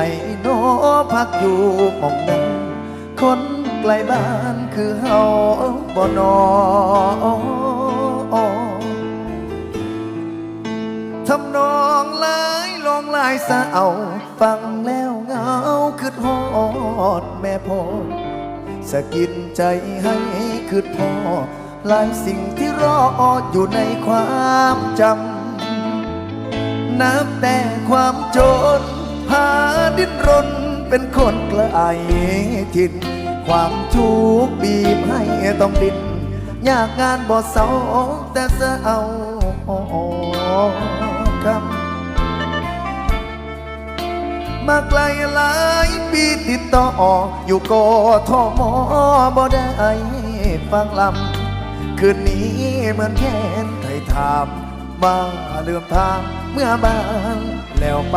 ให้โนพักอยู่หมองนั้น คนไกลบ้านคือเฮาบ่นอทำนองหลายลองลายสะเอา ฟังแล้วเหงาคือฮอดแม่พ่อสะกิดใจให้คือพ่อหลายสิ่งที่รออยู่ในความจำ นับแต่ความจน เป็นคนกระไกลถิ่นความทุกข์บีบให้ต้องดิ้นอยากงานบ่เศร้าแต่เสเอาคำมาไกลหลายปีติดต่ออยู่กทมบ่ได้ฟังลำคืนนี้เหมือนแค้นไทยถามมาเลื่อมทางเมื่อบานแล้วไป